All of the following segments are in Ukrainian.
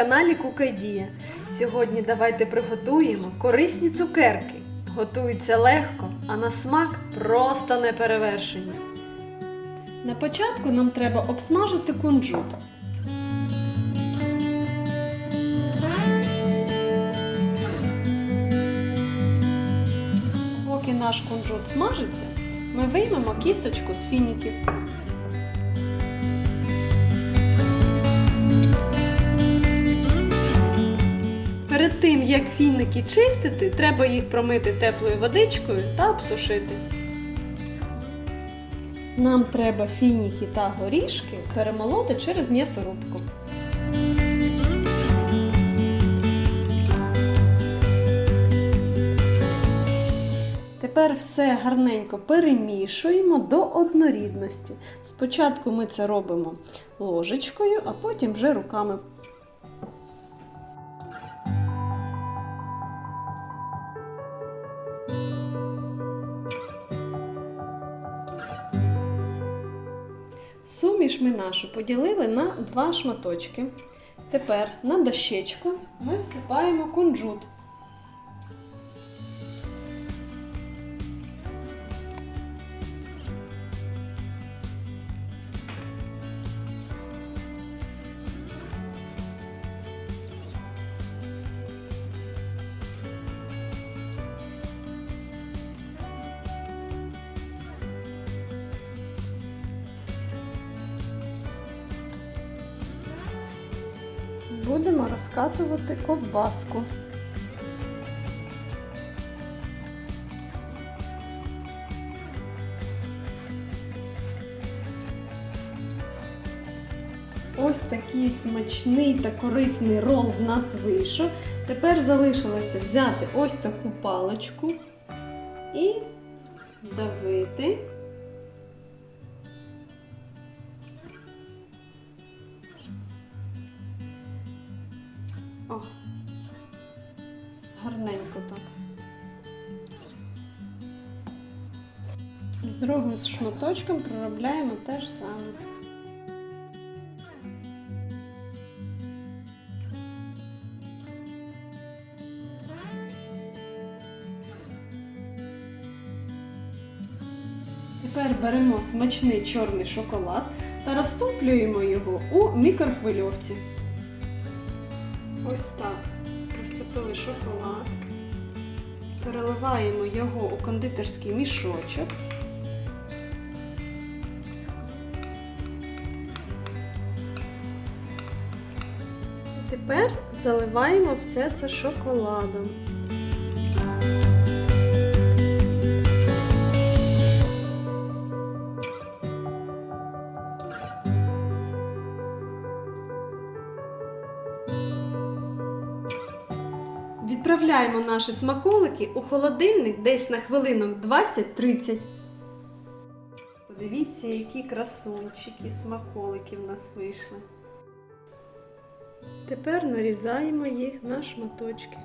каналі Кукайдія. Сьогодні давайте приготуємо корисні цукерки. Готуються легко, а на смак просто неперевершені. На початку нам треба обсмажити кунжут. Поки наш кунжут смажиться, ми виймемо кісточку з фініків. Тим, як фіники чистити, треба їх промити теплою водичкою та обсушити. Нам треба фініки та горішки перемолоти через м'ясорубку. Тепер все гарненько перемішуємо до однорідності. Спочатку ми це робимо ложечкою, а потім вже руками. Суміш ми нашу поділили на два шматочки. Тепер на дощечку ми всипаємо кунжут. Будемо розкатувати ковбаску. Ось такий смачний та корисний рол в нас вийшов. Тепер залишилося взяти ось таку паличку і давити. Гарненько так. З другим шматочком проробляємо те ж саме. Тепер беремо смачний чорний шоколад та розтоплюємо його у мікрохвильовці. Ось так. Розтопили шоколад. Переливаємо його у кондитерський мішочок. Тепер заливаємо все це шоколадом. Відправляємо наші смаколики у холодильник десь на хвилинок 20-30. Подивіться, які красунчики, смаколики в нас вийшли. Тепер нарізаємо їх на шматочки.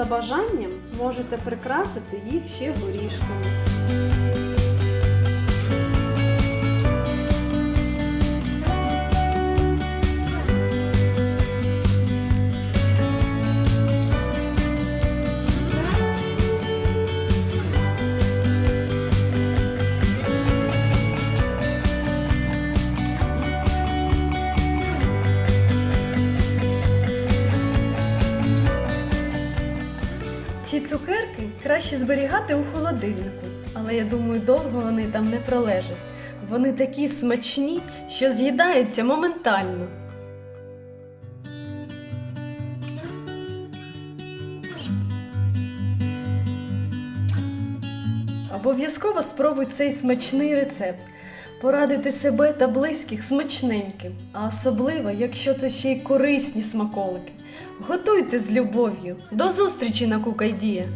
За бажанням можете прикрасити їх ще горішками. Ці цукерки краще зберігати у холодильнику, але я думаю, довго вони там не пролежать. Вони такі смачні, що з'їдаються моментально. Обов'язково спробуй цей смачний рецепт. Порадуйте себе та близьких смачненьким, а особливо, якщо це ще й корисні смаколики. Готуйте з любов'ю. До зустрічі на Кукайдія!